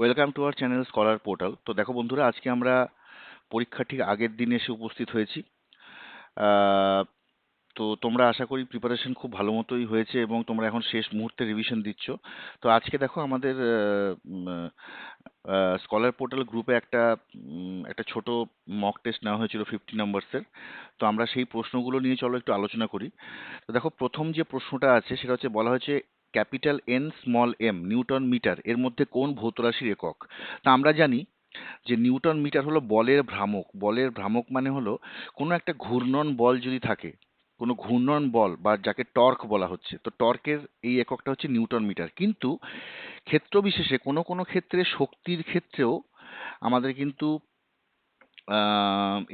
Welcome to our channel scholar portal তো দেখো বন্ধুরা, আজকে আমরা পরীক্ষার ঠিক আগের দিন এসে উপস্থিত হয়েছি। তো তোমরা আশা করি প্রিপারেশন খুব ভালো মতোই হয়েছে এবং তোমরা এখন শেষ মুহূর্তে রিভিশন দিচ্ছ। তো আজকে দেখো আমাদের স্কলার পোর্টাল গ্রুপে একটা একটা ছোট মক টেস্ট নেওয়া হয়েছিল ফিফটি নাম্বারসের তো আমরা সেই প্রশ্নগুলো নিয়ে চলো একটু আলোচনা করি। তো দেখো প্রথম যে প্রশ্নটা আছে সেটা হচ্ছে, বলা হয়েছে capital N small M, Newton metre, এর মধ্যে কোন ভৌত রাশির একক? তা আমরা জানি যে নিউটন মিটার হলো বলের ভ্রামক। বলের ভ্রামক মানে হলো কোনো একটা ঘূর্ণন বল যদি থাকে, কোনো ঘূর্ণন বল বা যাকে টর্ক বলা হচ্ছে, তো টর্কের এই এককটা হচ্ছে নিউটন মিটার। কিন্তু ক্ষেত্র বিশেষে কোনো কোনো ক্ষেত্রে শক্তির ক্ষেত্রেও আমাদের কিন্তু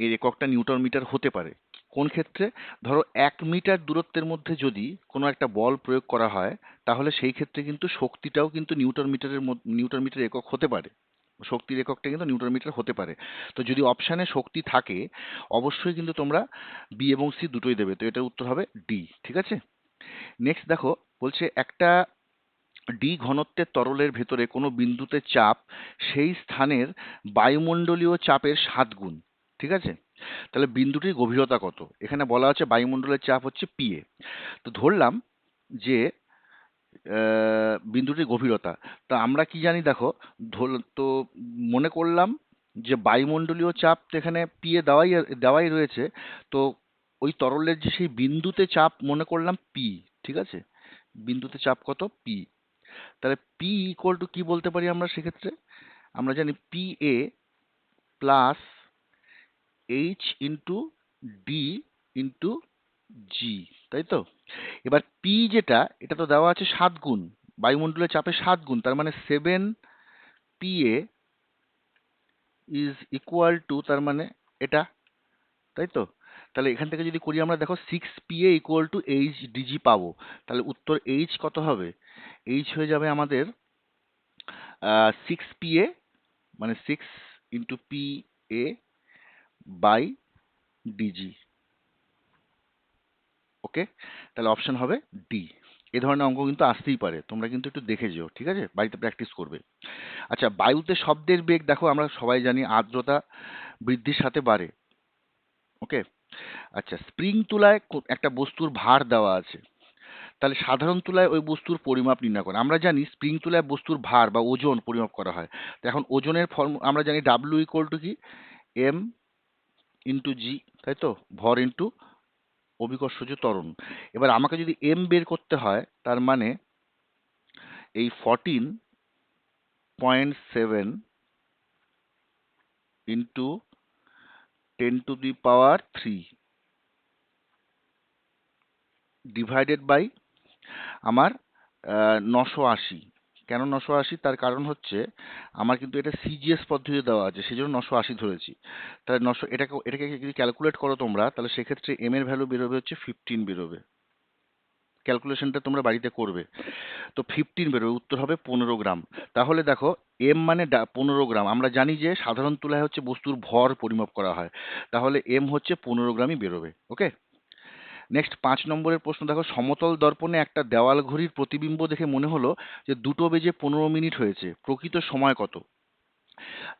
এর এককটা নিউটন মিটার হতে পারে। কোন ক্ষেত্রে? ধরো এক মিটার দূরত্বের মধ্যে যদি কোনো একটা বল প্রয়োগ করা হয়, তাহলে সেই ক্ষেত্রে কিন্তু শক্তিটাও কিন্তু নিউটন মিটারের নিউটন মিটার একক হতে পারে। শক্তির এককটা কিন্তু নিউটন মিটার হতে পারে। তো যদি অপশানে শক্তি থাকে, অবশ্যই কিন্তু তোমরা বি এবং সি দুটোই দেবে। তো এটার উত্তর হবে ডি ঠিক আছে? নেক্সট দেখো, বলছে একটা ডি ঘনত্বের তরলের ভেতরে কোনো বিন্দুতে চাপ সেই স্থানের বায়ুমণ্ডলীয় চাপের সাত গুণ, ঠিক আছে? তাহলে বিন্দুটির গভীরতা কত? এখানে বলা হচ্ছে বায়ুমণ্ডলের চাপ হচ্ছে পিএ তো ধরলাম যে বিন্দুটির গভীরতা। তা আমরা কি জানি দেখো? ধর, তো মনে করলাম যে বায়ুমণ্ডলীয় চাপ তো এখানে পিএ দেওয়াই দেওয়াই রয়েছে। তো ওই তরলের যে সেই বিন্দুতে চাপ মনে করলাম পি ঠিক আছে? বিন্দুতে চাপ কত? পি তাহলে পি ইকুয়াল টু কি বলতে পারি আমরা সেক্ষেত্রে? আমরা জানি P A plus H into D into G তাই তো? এবার পি যেটা, এটা তো দেওয়া আছে সাত গুণ, বায়ুমণ্ডলের চাপে সাত গুণ, তার মানে seven P A is equal to তার মানে এটা, তাই তো? তাহলে এখান থেকে যদি করি আমরা, দেখো six P A equal to H D G পাবো, তাহলে উত্তর এইচ কত হবে? এইচ হয়ে যাবে আমাদের সিক্স পি এ মানে six into P A by D G okay তাহলে অপশন হবে ডি এ ধরনের অঙ্ক কিন্তু আসতেই পারে। তোমরা কিন্তু একটু দেখে যেও, ঠিক আছে? বাড়িতে প্র্যাকটিস করবে। আচ্ছা বায়ুতে শব্দের বেগ দেখো, আমরা সবাই জানি আর্দ্রতা বৃদ্ধির সাথে বাড়ে। ওকে আচ্ছা স্প্রিং তুলায় একটা বস্তুর ভার দেওয়া আছে। তাহলে সাধারণ তুলায় ওই বস্তুর পরিমাপ নির্ণয় করে। আমরা জানি স্প্রিং তুলায় বস্তুর ভার বা ওজন পরিমাপ করা হয়। তো এখন ওজনের ফর্ম আমরা জানি ডাব্লিউ ইকুয়াল টু কি? এম ইন্টু জি তাই তো ভর ইন্টু অভিকর্ষজ ত্বরণ। এবার আমাকে যদি এম বের করতে হয়, তার মানে এই fourteen point seven into ten to the power three divided by আমার নশো আশি। কেন নশো আশি? তার কারণ হচ্ছে আমার কিন্তু এটা সিজিএস পদ্ধতিতে দেওয়া আছে সেই জন্য নশো আশি ধরেছি। তাহলে নশো, এটাকে এটাকে যদি ক্যালকুলেট করো তোমরা, তাহলে সেক্ষেত্রে এম এর ভ্যালু বেরোবে হচ্ছে ফিফটিন বেরোবে। ক্যালকুলেশনটা তোমরা বাড়িতে করবে। তো ফিফটিন বেরোবে, উত্তর হবে পনেরো গ্রাম। তাহলে দেখো এম মানে পনেরো গ্রাম। আমরা জানি যে সাধারণ তুলায় হচ্ছে বস্তুর ভর পরিমাপ করা হয়। তাহলে এম হচ্ছে পনেরো গ্রামই বেরোবে ওকে নেক্সট পাঁচ নম্বরের প্রশ্ন, দেখো, সমতল দর্পণে একটা দেওয়াল ঘড়ির প্রতিবিম্ব দেখে মনে হলো যে দুটো বেজে পনেরো মিনিট হয়েছে। প্রকৃত সময় কত?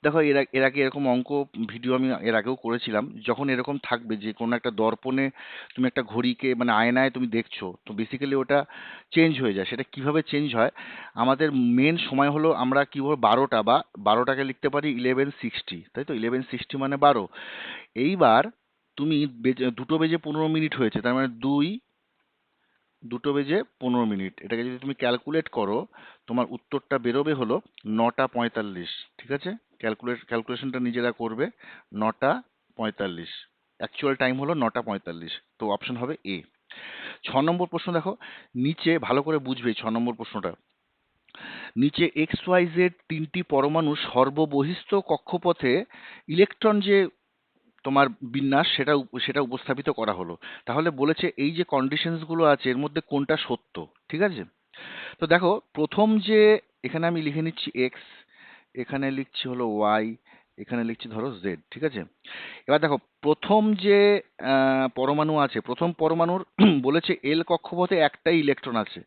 দেখো, এর এর আগে এরকম অঙ্ক ভিডিও আমি এর আগেও করেছিলাম। যখন এরকম থাকবে যে কোনো একটা দর্পণে তুমি একটা ঘড়িকে মানে আয়নায় তুমি দেখছ, তো বেসিক্যালি ওটা চেঞ্জ হয়ে যায়। সেটা কীভাবে চেঞ্জ হয়? আমাদের মেন সময় হলো আমরা কি বলব, বারোটা বা বারোটাকে লিখতে পারি ইলেভেন সিক্সটি তাই তো? ইলেভেন সিক্সটি মানে বারো। এইবার তুমি বেজে, দুটো বেজে পনেরো মিনিট হয়েছে, তার মানে দুই, দুটো বেজে পনেরো মিনিট। এটাকে যদি তুমি ক্যালকুলেট করো, তোমার উত্তরটা বেরোবে হলো নটা পঁয়তাল্লিশ, ঠিক আছে? ক্যালকুলেট ক্যালকুলেশনটা নিজেরা করবে, নটা পঁয়তাল্লিশ। অ্যাকচুয়াল টাইম হলো নটা পঁয়তাল্লিশ, তো অপশন হবে এ ছ নম্বর প্রশ্ন দেখো, নিচে ভালো করে বুঝবে ছ নম্বর প্রশ্নটা। নিচে এক্স ওয়াই জেড তিনটি পরমাণু সর্ববহিস্থ কক্ষপথে ইলেকট্রন যে তোমার বিন্যাস সেটা সেটা উপস্থাপিত করা হলো। তাহলে বলেছে এই যে কন্ডিশনসগুলো আছে, এর মধ্যে কোনটা সত্য? ঠিক আছে? তো দেখো, প্রথম যে এখানে আমি লিখে নিচ্ছি এক্স এখানে লিখছি হলো ওয়াই এখানে লিখছি ধরো জেড ঠিক আছে? এবার দেখো, প্রথম যে পরমাণু আছে, প্রথম পরমাণুর বলেছে এল কক্ষপথে একটাই ইলেকট্রন আছে।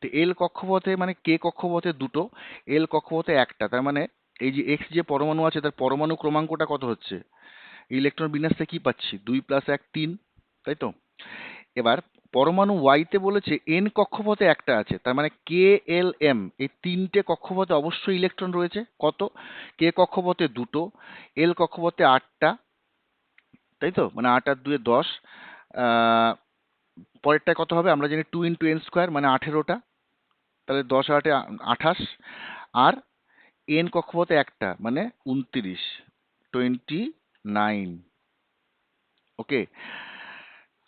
তো এল কক্ষপথে মানে কে কক্ষপথে দুটো এল কক্ষপথে একটা। তার মানে এই যে এক্স যে পরমাণু আছে, তার পরমাণু ক্রমাঙ্কটা কত হচ্ছে? ইলেকট্রন বিন্যাসে কি পাচ্ছি? দুই প্লাস এক তিন তাই তো? এবার পরমাণু ওয়াইতে বলেছে এন কক্ষপথে একটা আছে তার মানে কে এল এম এই তিনটে কক্ষপথে অবশ্যই ইলেকট্রন রয়েছে। কত? কে কক্ষপথে দুটো এল কক্ষপথে আটটা তাই তো? মানে আট আর দুয়ে দশ আহ, পরেরটা কত হবে? আমরা জানি টু ইন্টু এন স্কোয়ার মানে আঠেরোটা তাহলে দশ আটে আঠাশ আর এন কক্ষপথে একটা মানে উনত্রিশ টোয়েন্টি নাইন। ওকে?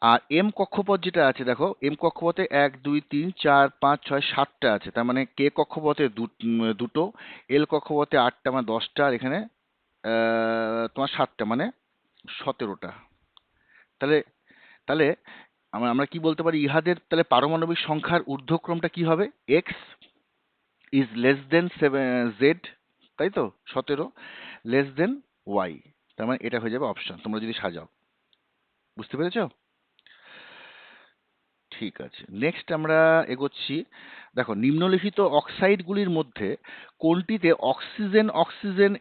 আর এম কক্ষপথ যেটা আছে, দেখো, এম কক্ষপথে এক, দুই, তিন, চার, পাঁচ, ছয়, সাতটা আছে। তার মানে কে কক্ষপথে দুটো, এল কক্ষপথে আটটা মানে দশটা, আর এখানে তোমার সাতটা মানে সতেরোটা। তাহলে তাহলে আমরা আমরা কি বলতে পারি? ইহাদের তাহলে পারমাণবিক সংখ্যার ঊর্ধ্বক্রমটা কি হবে? X is less than seven Z তাই তো? সতেরো লেস দেন ওয়াই তার মানে এটা হয়ে যাবে অপশন তোমরা যদি সাজাও। বুঝতে পেরেছ? ঠিক আছে। নেক্সট আমরা এগোচ্ছি, দেখো, নিম্নলিখিত অক্সাইডগুলির মধ্যে কোনটিতে অক্সিজেন অক্সিজেন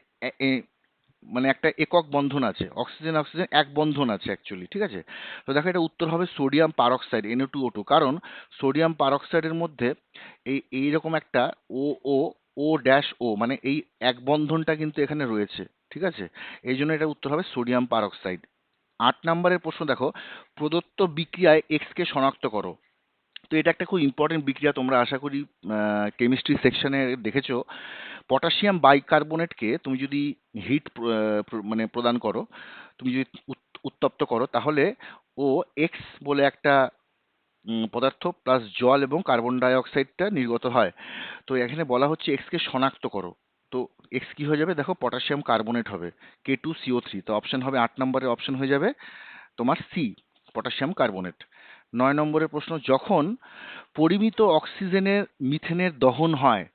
মানে একটা একক বন্ধন আছে। অক্সিজেন অক্সিজেন এক বন্ধন আছে অ্যাকচুয়ালি ঠিক আছে? তো দেখো, এটা উত্তর হবে sodium peroxide N O two O two কারণ সোডিয়াম পারঅক্সাইডের মধ্যে এই, এইরকম একটা ও ও ও ড্যাশ ও মানে এই এক বন্ধনটা কিন্তু এখানে রয়েছে। ঠিক আছে? এই জন্য এটা উত্তর হবে সোডিয়াম পারঅক্সাইড আট নম্বরের প্রশ্ন দেখো, প্রদত্ত বিক্রিয়ায় এক্স কে শনাক্ত করো। তো এটা একটা খুব ইম্পর্টেন্ট বিক্রিয়া, তোমরা আশা করি কেমিস্ট্রি সেকশনে দেখেছ। পটাশিয়াম বাইকার্বনেটকে তুমি যদি হিট মানে প্রদান করো, তুমি যদি উত্তপ্ত করো, তাহলে ও এক্স বলে একটা পদার্থ প্লাস জল এবং কার্বন ডাইঅক্সাইডটা নির্গত হয়। তো এখানে বলা হচ্ছে এক্সকে শনাক্ত করো। তো এক্স কি হয়ে যাবে? দেখো পটাশিয়াম কার্বনেট হবে। K two C O three তো অপশন হবে আট নম্বরের অপশন হয়ে যাবে তোমার সি পটাশিয়াম কার্বনেট নয় নম্বরের প্রশ্ন, যখন পরিমিত অক্সিজেনের মিথেনের দহন হয়,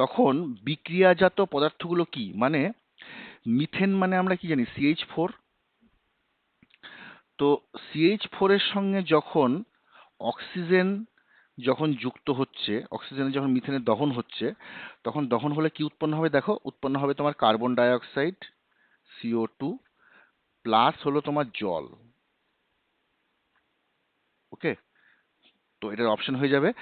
তখন বিক্রিয়াজাত পদার্থগুলো কি? মানে মিথেন মানে আমরা কি জানি? সিএইচ ফোর তো সিএইচ ফোরের সঙ্গে যখন অক্সিজেন যখন যুক্ত হচ্ছে অক্সিজেনের যখন মিথেনের দহন হচ্ছে, তখন দহন হলে কি উৎপন্ন হবে দেখো? উৎপন্ন হবে তোমার carbon dioxide CO two plus হলো তোমার জল। ওকে তো এটার অপশন হয়ে যাবে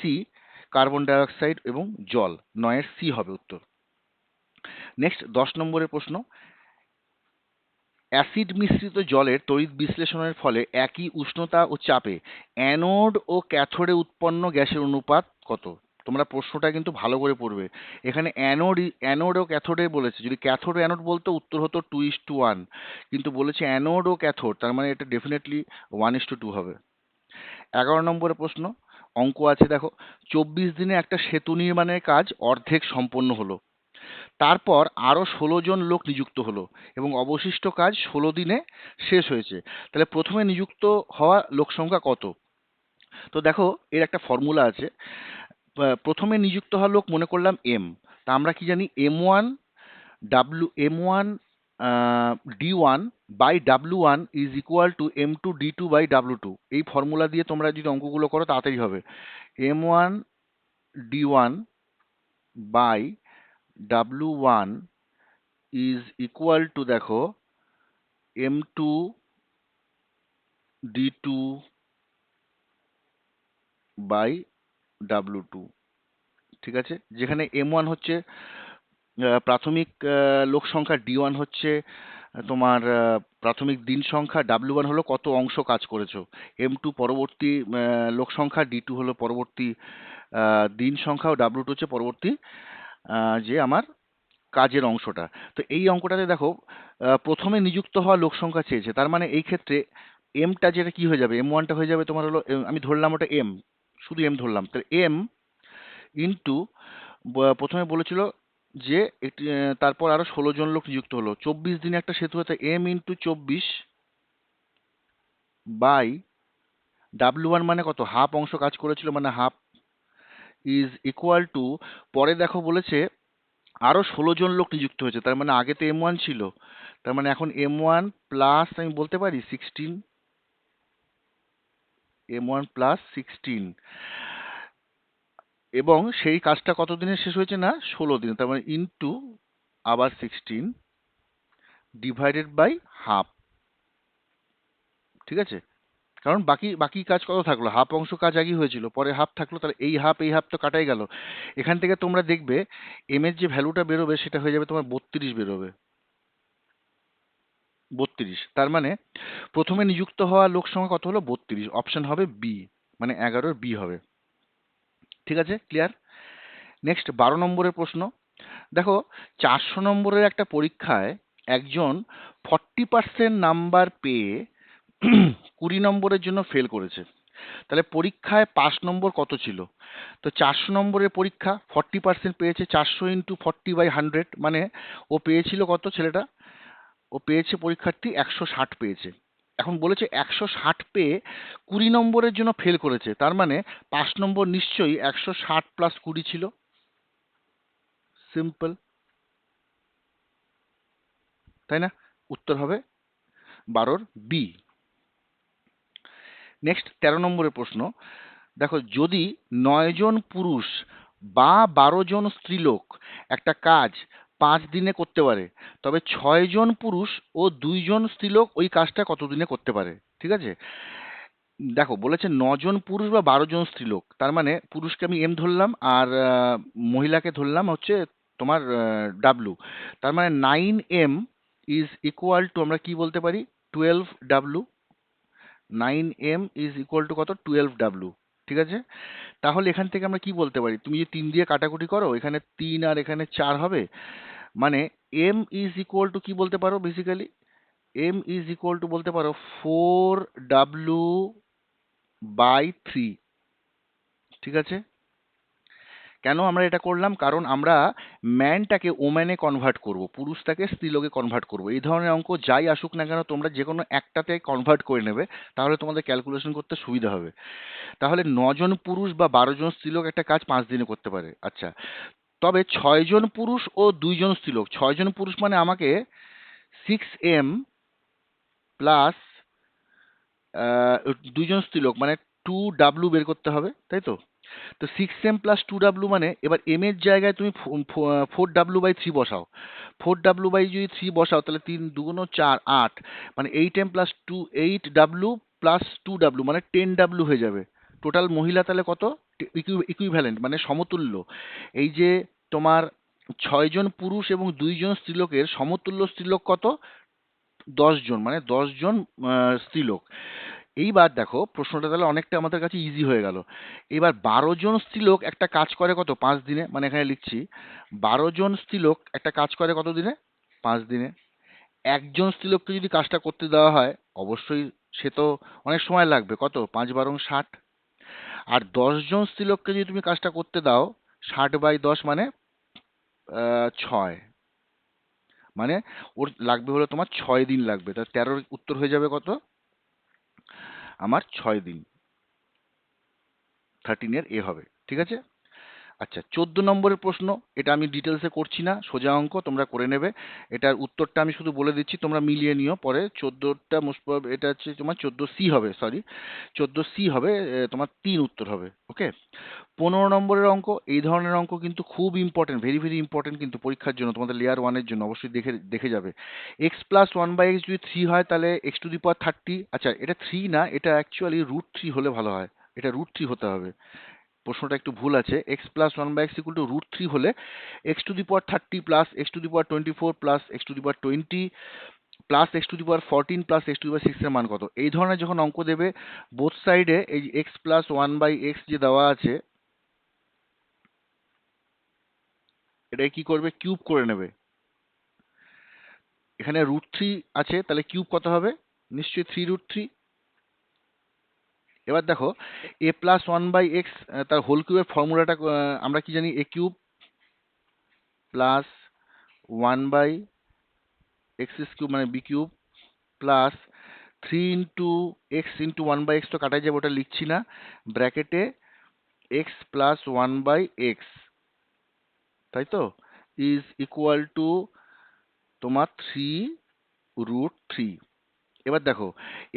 সি কার্বন ডাই অক্সাইড এবং জল। নয়ের সি হবে উত্তর। নেক্সট দশ নম্বরের প্রশ্ন। অ্যাসিড মিশ্রিত জলের তড়িৎ বিশ্লেষণের ফলে একই উষ্ণতা ও চাপে অ্যানোড ও ক্যাথোডে উৎপন্ন গ্যাসের অনুপাত কত? তোমরা প্রশ্নটা কিন্তু ভালো করে পড়বে। এখানে অ্যানোড অ্যানোড ও ক্যাথোডে বলেছে, যদি ক্যাথোড অ্যানোড বলতো উত্তর হতো টু ইস টু ওয়ান কিন্তু বলেছে অ্যানোড ও ক্যাথোড, তার মানে এটা definitely one is to two হবে। এগারো নম্বরের প্রশ্ন, অঙ্ক আছে দেখো, চব্বিশ দিনে একটা সেতু নির্মাণের কাজ অর্ধেক সম্পন্ন হলো। তারপর আরও ষোলো জন লোক নিযুক্ত হলো এবং অবশিষ্ট কাজ ষোলো দিনে শেষ হয়েছে। তাহলে প্রথমে নিযুক্ত হওয়া লোক সংখ্যা কত? তো দেখো, এর একটা ফর্মুলা আছে। প্রথমে নিযুক্ত হওয়া লোক মনে করলাম এম তা আমরা কি জানি? M one W M one D one by W one is equal to M two D two by W two এই ফর্মুলা দিয়ে তোমরা যদি অঙ্কগুলো করো, তাড়াতাড়ি হবে। M one D one by W one is equal to দেখো M two D two by W two ঠিক আছে? যেখানে এম ওয়ান হচ্ছে প্রাথমিক লোক সংখ্যা ডি ওয়ান হচ্ছে, তোমার প্রাথমিক দিন সংখ্যা ডাব্লিউ ওয়ান হলো কত অংশ কাজ করেছ। এম টু পরবর্তী লোক সংখ্যা ডি টু হলো পরবর্তী দিন সংখ্যা ও ডাব্লিউ টু হচ্ছে পরবর্তী যে আমার কাজের অংশটা। তো এই অঙ্কটাতে দেখো প্রথমে নিযুক্ত হওয়া লোক সংখ্যা চেয়েছে। তার মানে এই ক্ষেত্রে এমটা যেটা কি হয়ে যাবে? এম ওয়ানটা হয়ে যাবে তোমার হলো আমি ধরলাম ওটা এম শুধু এম ধরলাম। তাহলে এম ইন্টু প্রথমে বলেছিল যে একটি তারপর আরও ষোলো জন লোক নিযুক্ত হলো। চব্বিশ দিনে একটা সেতু হতে এম ইন্টু চব্বিশ বাই ডাব্লিউ ওয়ান মানে কত? হাফ অংশ কাজ করেছিল মানে হাফ ইজ ইকুয়াল টু পরে দেখো বলেছে, আরও ষোলো জন লোক নিযুক্ত হয়েছে, তার মানে আগে তো এম ওয়ান ছিল, তার মানে এখন এম ওয়ান প্লাস আমি বলতে পারি sixteen M one plus sixteen এবং সেই কাজটা কত দিনে শেষ হয়েছে না? ষোলো দিনে, তার মানে ইন্টু আবার সিক্সটিন ডিভাইডেড বাই হাফ ঠিক আছে? কারণ বাকি বাকি কাজ কত থাকল? হাফ অংশ কাজ আগেই হয়েছিল, পরে হাফ থাকল, তাহলে এই হাফ এই হাফ তো কাটাই গেল। এখান থেকে তোমরা দেখবে এম এর যে ভ্যালুটা বেরোবে, সেটা হয়ে যাবে তোমার বত্রিশ বেরোবে। বত্রিশ। তার মানে প্রথমে নিযুক্ত হওয়া লোক সংখ্যা কত হলো? বত্রিশ। অপশন হবে বি মানে এগারোর বি হবে। ঠিক আছে? ক্লিয়ার নেক্সট বারো নম্বরের প্রশ্ন। দেখো, চারশো নম্বরের একটা পরীক্ষায় একজন ফর্টি পার্সেন্ট নাম্বার পেয়ে কুড়ি নম্বরের জন্য ফেল করেছে। তাহলে পরীক্ষায় পাস নম্বর কত ছিল? তো চারশো নম্বরের পরীক্ষা ফর্টি পার্সেন্ট পেয়েছে, চারশো ইন্টু ফর্টি বাই হান্ড্রেড মানে ও পেয়েছিল কত ছেলেটা? ও পেয়েছে পরীক্ষার্থী একশো ষাট পেয়েছে। এখন বলেছে একশো ষাট পেয়ে কুড়ি নম্বরের জন্য ফেল করেছে, তার মানে পাঁচ নম্বর নিশ্চয়ই একশো ষাট প্লাস কুড়ি ছিল। সিম্পল তাই না? উত্তর হবে বারোর বি নেক্সট তেরো নম্বরের প্রশ্ন। দেখো, যদি নয় জন পুরুষ বা বারো জন স্ত্রীলোক একটা কাজ পাঁচ দিনে করতে পারে, তবে ছয় জন পুরুষ ও দুইজন স্ত্রীলোক ওই কাজটা কত দিনে করতে পারে? ঠিক আছে? দেখো, বলেছে নজন পুরুষ বা বারো জন স্ত্রীলোক। তার মানে পুরুষকে আমি এম ধরলাম আর মহিলাকে ধরলাম হচ্ছে তোমার ডাব্লু তার মানে nine M is equal to আমরা কি বলতে পারি? Twelve W nine M is equal to কত? টুয়েলভ ডাব্লু ঠিক আছে? তাহলে এখান থেকে আমরা কি বলতে পারি? তুমি যদি তিন দিয়ে কাটাকুটি করো, এখানে তিন আর এখানে চার হবে মানে এম ইজ ইকুয়াল টু কি বলতে পারো basically M is equal to বলতে পারো ফোর ডাব্লু বাই থ্রি ঠিক আছে? কেন আমরা এটা করলাম? কারণ আমরা ম্যানটাকে ওম্যানে কনভার্ট করব, পুরুষটাকে স্ত্রীলোকে কনভার্ট করব। এই ধরনের অঙ্ক যাই আসুক না কেন, তোমরা যে কোনো একটাতে কনভার্ট করে নেবে, তাহলে তোমাদের ক্যালকুলেশন করতে সুবিধা হবে। তাহলে নজন পুরুষ বা বারো জন স্ত্রীলোক একটা কাজ পাঁচ দিনে করতে পারে। আচ্ছা তবে ছয়জন পুরুষ ও দুইজন স্ত্রীলোক। ছয়জন পুরুষ মানে আমাকে সিক্স এম প্লাস দুইজন স্ত্রীলোক মানে টু ডাব্লু বের করতে হবে, তাই তো? তো six M plus two W মানে এবার এম এর জায়গায় তুমি ফোর ডাব্লু বাই থ্রি বসাও। ফোর ডাব্লু বাই যদি থ্রি বসাও তাহলে তিন দুগুণ চার আট মানে eight M plus two eight W plus two W মানে টেন ডাব্লু হয়ে যাবে। টোটাল মহিলা তাহলে কত? ইকুইভ্যালেন্ট মানে সমতুল্য। এই যে তোমার ছয়জন পুরুষ এবং দুইজন স্ত্রীলোকের সমতুল্য স্ত্রীলোক কত? দশজন মানে দশজন স্ত্রীলোক। এইবার দেখো প্রশ্নটা তাহলে অনেকটা আমাদের কাছে ইজি হয়ে গেল। এবার বারো জন স্ত্রীলোক একটা কাজ করে কত? পাঁচ দিনে? মানে এখানে লিখছি, বারো জন স্ত্রীলোক একটা কাজ করে কত দিনে? পাঁচ দিনে। একজন স্ত্রীলোককে যদি কাজটা করতে দেওয়া হয়, অবশ্যই সে তো অনেক সময় লাগবে। কত? পাঁচ বারং ষাট। আর দশজন স্ত্রীলোককে যদি তুমি কাজটা করতে দাও, ষাট বাই দশ মানে ছয়। মানে ওর লাগবে হলো তোমার ছয় দিন লাগবে। তা তেরোর উত্তর হয়ে যাবে কত? আমার ছয় দিন। থার্টিনের এ হবে ঠিক আছে? আচ্ছা চোদ্দ নম্বরের প্রশ্ন, এটা আমি ডিটেলসে করছি না, সোজা অঙ্ক, তোমরা করে নেবে। এটার উত্তরটা আমি শুধু বলে দিচ্ছি, তোমরা মিলিয়ে নিও পরে। চোদ্দোটা মোস্ট এটা হচ্ছে তোমার চোদ্দ সি হবে সরি চোদ্দ সি হবে তোমার তিন উত্তর হবে ওকে পনেরো নম্বরের অঙ্ক, এই ধরনের অঙ্ক কিন্তু খুব ইম্পর্টেন্ট ভেরি ভেরি ইম্পর্টেন্ট কিন্তু পরীক্ষার জন্য, তোমাদের লেয়ার ওয়ানের জন্য, অবশ্যই দেখে দেখে যাবে। X plus one by X যদি থ্রি হয়, তাহলে X to the power thirty আচ্ছা এটা থ্রি না, এটা অ্যাকচুয়ালি রুট থ্রি হলে ভালো হয়, এটা রুট থ্রি হতে হবে। প্রশ্নটা একটু ভুল আছে X plus one by X equal to root three হলে X to the power thirty plus X to the power twenty four plus X to the power twenty plus X to the power fourteen plus X to the power সিক্সের মান কত? এই ধরনের যখন অঙ্ক দেবে both সাইডে এই X plus one by X যে দেওয়া আছে, এটাকে কি করবে? কিউব করে নেবে। এখানে রুট থ্রি আছে, তাহলে কিউব কত হবে? নিশ্চয়ই থ্রি রুট থ্রি এবার দেখো A plus one by X তার হোল কিউবের ফর্মুলাটা আমরা কি জানি? A cube plus one by X cube মানে B cube plus three into X into one by X তো কাটাই যাবে, ওটা লিখছি না। ব্র্যাকেটে X plus one by X তাই তো? ইজ ইকুয়াল টু তোমার থ্রি রুট থ্রি এবার দেখো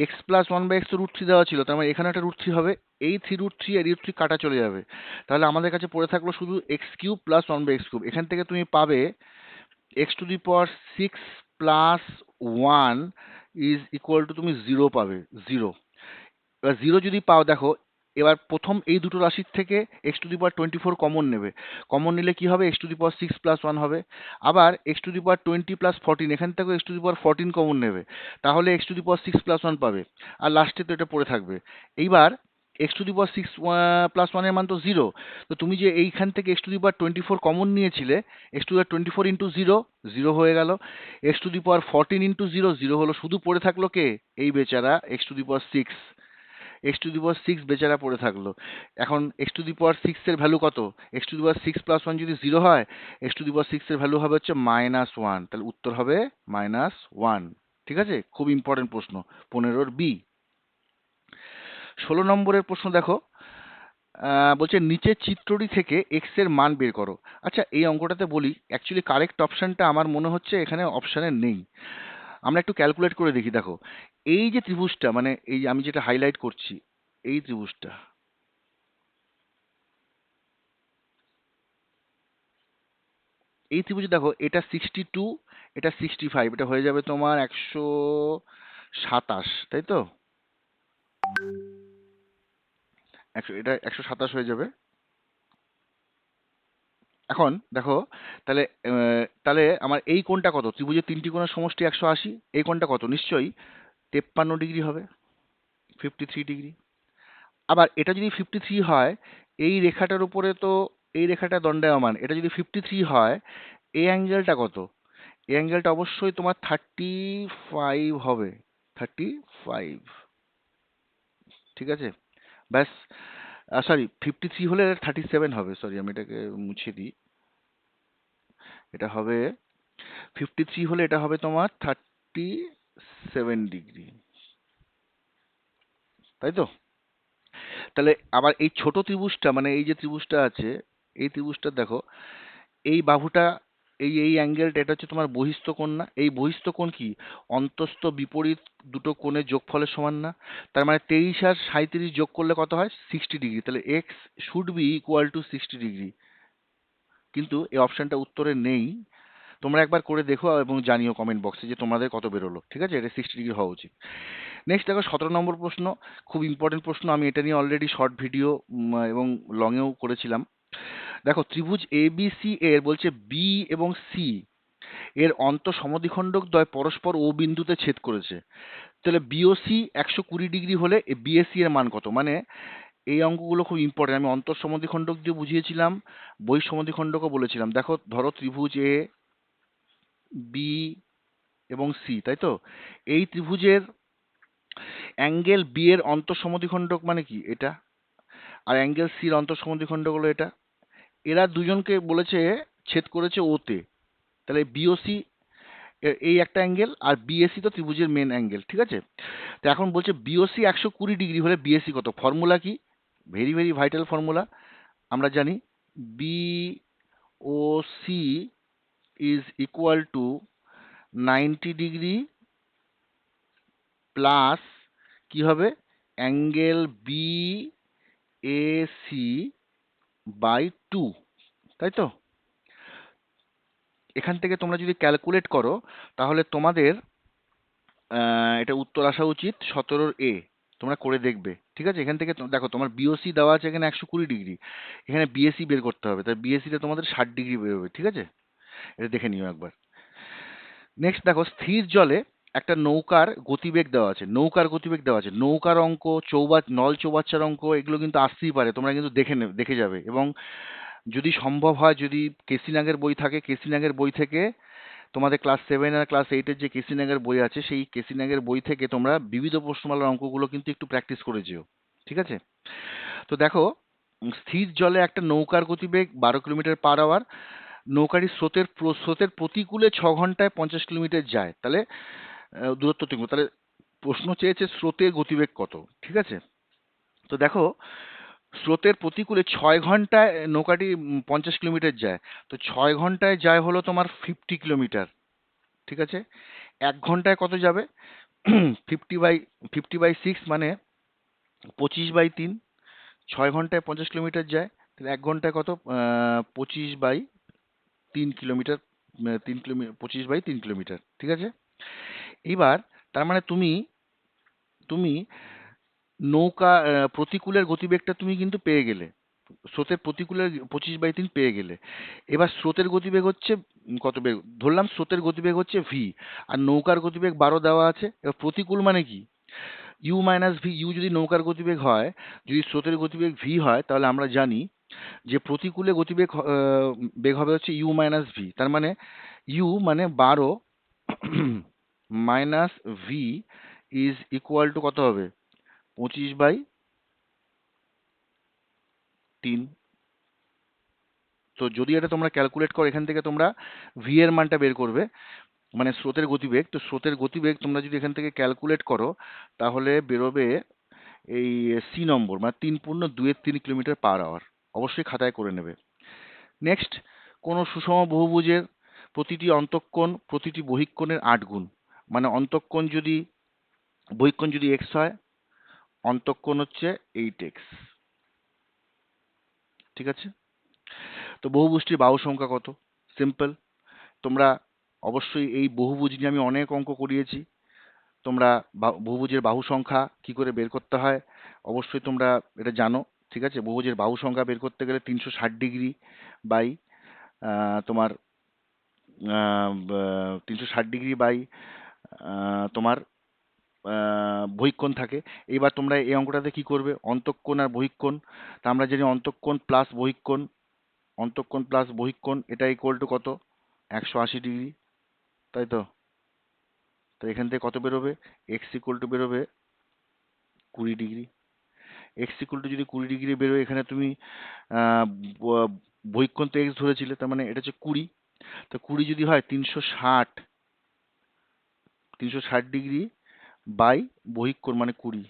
X plus one by X তো রুট থ্রি দেওয়া ছিল, তার মানে এখানে একটা রুট থ্রি হবে, এই থ্রি রুট থ্রি আর রুট থ্রি কাটা চলে যাবে। তাহলে আমাদের কাছে পড়ে থাকল শুধু X cube plus one by X cube এখান থেকে তুমি পাবে X to the power six plus one is equal to তুমি জিরো পাবে জিরো এবার জিরো যদি পাও, দেখো এবার প্রথম এই দুটো রাশির থেকে X to the power twenty four common নেবে কমন নিলে কি হবে X to the power six plus one হবে আবার X to the power twenty plus fourteen এখান থেকেও X to the power fourteen common নেবে তাহলে X to the power six plus one পাবে আর লাস্টে তো এটা পড়ে থাকবে এইবার X to the power six plus ওয়ানের মান তো জিরো তো তুমি যে এইখান থেকে X to the power twenty four common নিয়েছিলে X to the power twenty four into zero zero হয়ে গেল X to the power fourteen into zero zero হলো শুধু পড়ে থাকল কে এই বেচারা X to the power six X to the power six বেচারা পড়ে থাকল। এখন এক্স টু দি পাওয়ার সিক্সের ভ্যালু কত? X to the power six plus one যদি জিরো হয় এক্স টু দি পাওয়ার সিক্সের ভ্যালু হবে হচ্ছে মাইনাস ওয়ান তাহলে উত্তর হবে মাইনাস ওয়ান ঠিক আছে? খুব ইম্পর্টেন্ট প্রশ্ন, পনেরোর বি ষোলো নম্বরের প্রশ্ন দেখো। বলছে নিচের চিত্রটি থেকে এক্সের মান বের করো। আচ্ছা এই অঙ্কটাতে বলি অ্যাকচুয়ালি কারেক্ট অপশানটা আমার মনে হচ্ছে এখানে অপশানে নেই। আমরা একটু ক্যালকুলেট করে দেখি, দেখো। এই যে ত্রিভুজটা মানে এই আমি যেটা হাইলাইট করছি, এই ত্রিভুজটা। এই ত্রিভুজে দেখো, এটা সিক্সটি টু এটা সিক্সটি ফাইভ এটা হয়ে যাবে তোমার একশো সাতাশ, তাই তো? একশো, এটা একশো সাতাশ হয়ে যাবে। এখন দেখো, তাহলে তাহলে আমার এই কোণটা কত? ত্রিভুজের তিনটি কোণের সমষ্টি একশো আশি, এই কোণটা কত? নিশ্চয়ই তেপ্পান্ন ডিগ্রি হবে ফিফটি থ্রি ডিগ্রি। আবার এটা যদি ফিফটি থ্রি হয়, এই রেখাটার উপরে তো, এই রেখাটা দণ্ডায়মান, এটা যদি ফিফটি থ্রি হয় এই অ্যাঙ্গেলটা কত? এই অ্যাঙ্গেলটা অবশ্যই তোমার থার্টি ফাইভ হবে থার্টি ফাইভ ঠিক আছে? ব্যাস সরি ফিফটি থ্রি হলে থার্টি সেভেন হবে সরি আমি এটাকে মুছে দিই। এটা হবে ফিফটি থ্রি হলে এটা হবে তোমার থার্টি সেভেন ডিগ্রি তাই তো? তাহলে আবার এই ছোট ত্রিভুজটা মানে এই যে ত্রিভুজটা আছে, এই ত্রিভুজটা দেখো, এই বাহুটা, এই এই অ্যাঙ্গেলটা এটা হচ্ছে তোমার বহিস্থ কোণ না? এই বহিস্থ কোণ কি? অন্তস্থ বিপরীত দুটো কোণের যোগফলের সমান না? তার মানে তেইশ আর সাঁইত্রিশ যোগ করলে কত হয়? সিক্সটি ডিগ্রি তাহলে X should be equal to sixty degree কিন্তু এই অপশনটা উত্তরে নেই। তোমরা একবার করে দেখো এবং জানিও কমেন্ট বক্সে যে তোমাদের কত বেরোলো, ঠিক আছে? এটা সিক্সটি ডিগ্রি হওয়া উচিত। নেক্সট দেখো, সতেরো নম্বর প্রশ্ন, খুব ইম্পর্টেন্ট প্রশ্ন, আমি এটা নিয়ে অলরেডি শর্ট ভিডিও এবং লংয়েও করেছিলাম। দেখো, ত্রিভুজ এ বি সি এর বলছে বি এবং সি এর অন্ত সমদ্বিখণ্ডক দ্বয় পরস্পর ও বিন্দুতে ছেদ করেছে। তাহলে বিওসি একশো কুড়ি ডিগ্রি হলে বিএসসি এর মান কত? মানে এই অঙ্কগুলো খুব ইম্পর্টেন্ট আমি অন্তর সমদ্বিখণ্ডক দিয়ে বুঝিয়েছিলাম বই সমদ্বিখণ্ডকও বলেছিলাম। দেখো, ধরো ত্রিভুজ এ বি এবং সি তাই তো? এই ত্রিভুজের অ্যাঙ্গেল বি এর অন্তঃসমদ্বিখণ্ডক মানে কি এটা? আর অ্যাঙ্গেল সির অন্তঃসমদ্বিখণ্ডক হলো এটা? এরা দুজনকে বলেছে, ছেদ করেছে ওতে তাহলে বিওসি এই একটা অ্যাঙ্গেল আর বিএসি তো ত্রিভুজের মেন অ্যাঙ্গেল ঠিক আছে? তো এখন বলছে বিওসি একশো কুড়ি ডিগ্রি হলে বিএসি কত? ফর্মুলা কি? ভেরি ভেরি ভাইটাল ফর্মুলা, আমরা জানি। B O C is equal to ninety degree plus কি হবে? Angle B A C by two তাই তো? এখান থেকে তোমরা যদি ক্যালকুলেট করো, তাহলে তোমাদের এটা উত্তর আসা উচিত সতেরোর এ তোমরা করে দেখবে, ঠিক আছে? এখান থেকে দেখো, তোমার বিওসি দেওয়া আছে এখানে একশো কুড়ি ডিগ্রি এখানে বিএসসি বের করতে হবে, তাই বিএসসিতে তোমাদের ষাট ডিগ্রি বেরোবে, ঠিক আছে? এটা দেখে নিও একবার। নেক্সট দেখো, স্থির জলে একটা নৌকার গতিবেগ দেওয়া আছে। নৌকার গতিবেগ দেওয়া আছে। নৌকার অঙ্ক চৌবা নল চৌবাচ্চার অঙ্ক, এগুলো কিন্তু আসতেই পারে। তোমরা কিন্তু দেখে নে, দেখে যাবে। এবং যদি সম্ভব হয়, যদি কেসি নাগের বই থাকে, কেসি নাগের বই থেকে তোমাদের ক্লাস সেভেন আর ক্লাস এইটের যে কেসি নাগের বই আছে, সেই কেসি নাগের বই থেকে তোমরা বিবিধ প্রশ্নমালার অঙ্কগুলো কিন্তু একটু প্র্যাকটিস করে যেও। ঠিক আছে? তো দেখো, স্থির জলে একটা নৌকার গতিবেগ বারো কিলোমিটার পার আওয়ার নৌকাটি স্রোতের স্রোতের প্রতিকূলে ছ ঘন্টায় পঞ্চাশ কিলোমিটার যায়। তাহলে দূরত্ব তিন তাহলে প্রশ্ন চেয়েছে স্রোতের গতিবেগ কত? ঠিক আছে? তো দেখো, স্রোতের প্রতিকূলে ছয় ঘন্টায় নৌকাটি পঞ্চাশ কিলোমিটার যায়। তো ছয় ঘন্টায় যায় হলো তোমার ফিফটি কিলোমিটার। ঠিক আছে? এক ঘন্টায় কত যাবে? Fifty by fifty by six মানে পঁচিশ বাই তিন। ছয় ঘন্টায় পঞ্চাশ কিলোমিটার যায়। তাহলে এক ঘন্টায় কত? পঁচিশ বাই তিন কিলোমিটার তিন কিলোমিটার পঁচিশ বাই তিন কিলোমিটার, ঠিক আছে? এইবার তার মানে তুমি তুমি নৌকা প্রতিকূলের গতিবেগটা তুমি কিন্তু পেয়ে গেলে। স্রোতের প্রতিকূলের পঁচিশ বাই তিন পেয়ে গেলে। এবার স্রোতের গতিবেগ হচ্ছে কত বেগ? ধরলাম স্রোতের গতিবেগ হচ্ছে ভি আর নৌকার গতিবেগ বারো দেওয়া আছে। এবার প্রতিকূল মানে কি? ইউ মাইনাস ভি ইউ যদি নৌকার গতিবেগ হয়, যদি স্রোতের গতিবেগ ভি হয়, তাহলে আমরা জানি যে প্রতিকূলে গতিবেগ বেগ হবে হচ্ছে ইউ মাইনাস ভি তার মানে ইউ মানে বারো minus V is equal to কত হবে? পঁচিশ বাই তিন। তো যদি এটা তোমরা ক্যালকুলেট করো, এখান থেকে তোমরা ভি এর মানটা বের করবে মানে স্রোতের গতিবেগ। তো স্রোতের গতিবেগ তোমরা যদি এখান থেকে ক্যালকুলেট করো, তাহলে বেরোবে এই সি নম্বর মানে তিন পূর্ণ দুয়ের তিন কিলোমিটার পার আওয়ার অবশ্যই খাতায় করে নেবে। নেক্সট কোনো সুষম বহুভুজের প্রতিটি অন্তঃকোণ প্রতিটি বহিঃকোণের আট গুণ। মানে অন্তঃকোণ যদি, বহিঃকোণ যদি এক্স হয়, অন্তঃকোণ হচ্ছে এইট এক্স ঠিক আছে? তো বহুভুজটির বাহু সংখ্যা কত? সিম্পল তোমরা অবশ্যই এই বহুভুজ নিয়ে আমি অনেক অঙ্ক করিয়েছি। তোমরা বহুভুজের বাহু সংখ্যা কি করে বের করতে হয়, অবশ্যই তোমরা এটা জানো। ঠিক আছে? বহুভুজের বাহু সংখ্যা বের করতে গেলে তিনশো ষাট ডিগ্রি বাই তোমার তিনশো ষাট ডিগ্রি বাই তোমার আহ, বহিঃকোণ থাকে। এইবার তোমরা এই অঙ্কটাতে কি করবে? অন্তঃকোণ আর বহিঃকোণ। তা আমরা জানি অন্তঃকোণ প্লাস বহিঃকোণ। অন্তঃকোণ প্লাস বহিঃকোণ এটা ইকুয়াল টু কত? একশো আশি ডিগ্রি। তাই তো? তো এখান থেকে কত বেরোবে? এক্স ইকুয়াল টু বেরোবে কুড়ি ডিগ্রি। এক্স ইকুয়াল টু যদি কুড়ি ডিগ্রি বেরোয় এখানে তুমি আহ, ব- বহিঃকোণ তো এক্স ধরেছিলে তার মানে এটা হচ্ছে কুড়ি। তো কুড়ি যদি হয় তিনশো ষাট তিনশো ষাট ডিগ্রি বাই বহিঃকোণ মানে কুড়ি।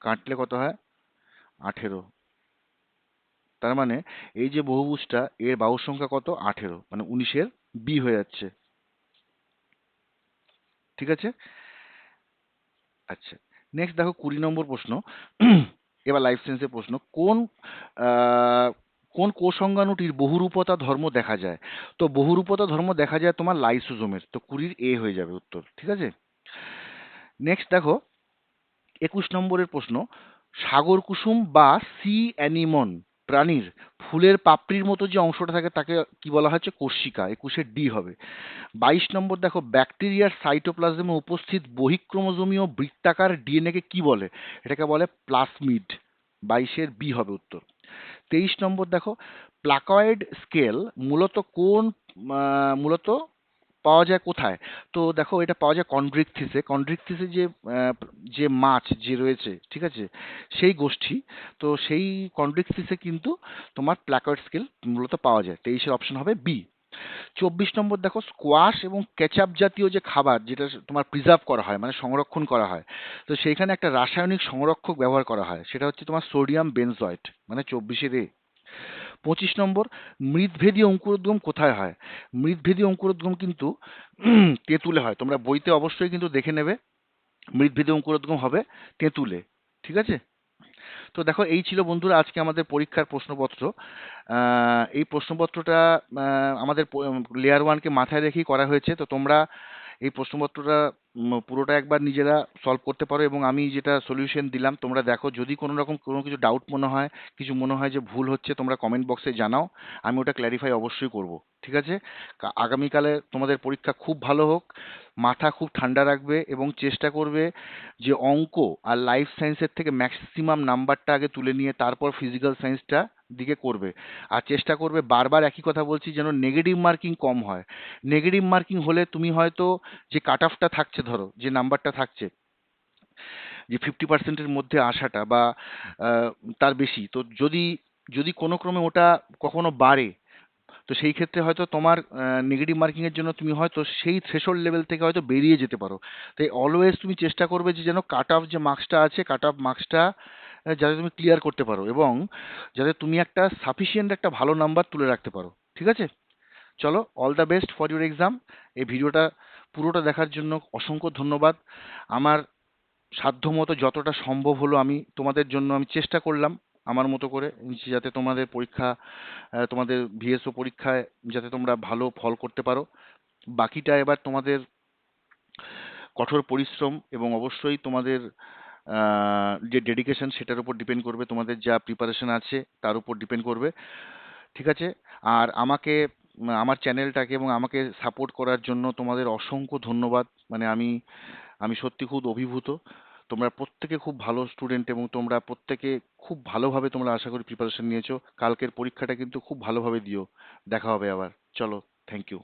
কাটলে কত হয়? আঠেরো। তার মানে এই যে বহুভুজটা এর বাহুর সংখ্যা কত? আঠেরো। মানে উনিশের বি হয়ে যাচ্ছে। ঠিক আছে? আচ্ছা। নেক্সট দেখো কুড়ি নম্বর প্রশ্ন। এবার লাইফ সায়েন্সের প্রশ্ন। কোন কোন কোষঙ্গাণুটির বহুরূপতা ধর্ম দেখা যায়? তো বহুরূপতা ধর্ম দেখা যায় তোমার লাইসোজোমের তো কুড়ির এ হয়ে যাবে উত্তর, ঠিক আছে? নেক্সট দেখো, একুশ নম্বরের প্রশ্ন। সাগর কুসুম বা সি অ্যানিমন প্রাণীর ফুলের পাপড়ির মতো যে অংশটা থাকে তাকে কি বলা হচ্ছে কোর্সিকা একুশের ডি হবে। বাইশ নম্বর দেখো, ব্যাকটেরিয়ার সাইটোপ্লাজমে উপস্থিত বহিক্রোমোজোমীয় বৃত্তাকার ডিএনএ কে বলে? এটাকে বলে প্লাসমিড। বাইশের বি হবে উত্তর। তেইশ নম্বর দেখো, প্লাকয়েড স্কেল মূলত কোন মূলত পাওয়া যায় কোথায়? তো দেখো এটা পাওয়া যায় কন্ড্রিকথিসে। কন্ড্রিকথিসে যে যে মাছ যে রয়েছে, ঠিক আছে, সেই গোষ্ঠী, তো সেই কন্ড্রিকথিসে কিন্তু তোমার প্ল্যাকয়েড স্কেল মূলত পাওয়া যায়। তেইশের অপশন হবে বি চব্বিশ নম্বর দেখো স্কোয়াশ এবং কেচাপ জাতীয় যে খাবার যেটা তোমার প্রিজার্ভ করা হয় মানে সংরক্ষণ করা হয়, তো সেইখানে একটা রাসায়নিক সংরক্ষক ব্যবহার করা হয়। সেটা হচ্ছে তোমার সোডিয়াম বেনজয়েট মানে চব্বিশের এ। পঁচিশ নম্বর মৃদভেদী অঙ্কুরোদ্গম কোথায় হয়? মৃদভেদী অঙ্কুরোদ্গম কিন্তু তেঁতুলে হয়। তোমরা বইতে অবশ্যই কিন্তু দেখে নেবে মৃদভেদী অঙ্কুরোদ্গম হবে তেঁতুলে, ঠিক আছে? তো দেখো, এই ছিল বন্ধুরা আজকে আমাদের পরীক্ষার প্রশ্নপত্র। এই প্রশ্নপত্রটা আমাদের লেয়ার ওয়ানকে মাথায় রেখেই করা হয়েছে। তো তোমরা এই প্রশ্নপত্রটা পুরোটা একবার নিজেরা সলভ করতে পারো এবং আমি যেটা সলিউশন দিলাম, তোমরা দেখো, যদি কোনো রকম কোনো কিছু ডাউট মনে হয়, কিছু মনে হয় যে ভুল হচ্ছে, তোমরা কমেন্ট বক্সে জানাও, আমি ওটা ক্ল্যারিফাই অবশ্যই করব, ঠিক আছে? আগামীকালে তোমাদের পরীক্ষা খুব ভালো হোক। মাথা খুব ঠান্ডা রাখবে এবং চেষ্টা করবে যে অঙ্ক আর লাইফ সায়েন্সের থেকে ম্যাক্সিমাম নাম্বারটা আগে তুলে নিয়ে তারপর ফিজিক্যাল সায়েন্সটা দিকে করবে। আর চেষ্টা করবে বারবার একই কথা বলছি যেন নেগেটিভ মার্কিং কম হয়। নেগেটিভ মার্কিং হলে তুমি হয়তো যে কাট অফটা থাকছে ধরো, যে নাম্বারটা থাকছে, যে ফিফটি পার্সেন্টের মধ্যে আসাটা বা তার বেশি, তো যদি যদি কোনো ক্রমে ওটা কখনো বাড়ে তো সেই ক্ষেত্রে হয়তো তোমার নেগেটিভ মার্কিং এর জন্য তুমি হয়তো সেই থ্রেশোল্ড লেভেল থেকে হয়তো বেরিয়ে যেতে পারো। তাই অলওয়েজ তুমি চেষ্টা করবে যে যেন কাট অফ যে মার্কসটা আছে কাট অফ মার্কসটা যাতে তুমি ক্লিয়ার করতে পারো এবং যাতে তুমি একটা সাফিসিয়েন্ট একটা ভালো নাম্বার তুলে রাখতে পারো। ঠিক আছে? চলো all the best for your exam এই ভিডিওটা পুরোটা দেখার জন্য অসংখ্য ধন্যবাদ। আমার সাধ্যমতো যতটা সম্ভব হলো আমি তোমাদের জন্য আমি চেষ্টা করলাম। আমার মতো করে, যাতে তোমাদের পরীক্ষা তোমাদের ভিএসও পরীক্ষায় যাতে তোমরা ভালো ফল করতে পারো। বাকিটা এবার তোমাদের কঠোর পরিশ্রম এবং অবশ্যই তোমাদের যে ডেডিকেশন সেটার উপর ডিপেন্ড করবে, তোমাদের যা প্রিপারেশন আছে তার উপর ডিপেন্ড করবে। ঠিক আছে? আর আমাকে, আমার চ্যানেলটাকে এবং আমাকে সাপোর্ট করার জন্য তোমাদের অসংখ্য ধন্যবাদ। মানে আমি আমি সত্যি খুব অভিভূত। তোমরা প্রত্যেকে খুব ভালো স্টুডেন্ট এবং তোমরা প্রত্যেকে খুব ভালোভাবে তোমরা আশা করি প্রিপারেশন নিয়েছো। কালকের পরীক্ষাটা কিন্তু খুব ভালোভাবে দিও। দেখা হবে আবার। চলো থ্যাংক ইউ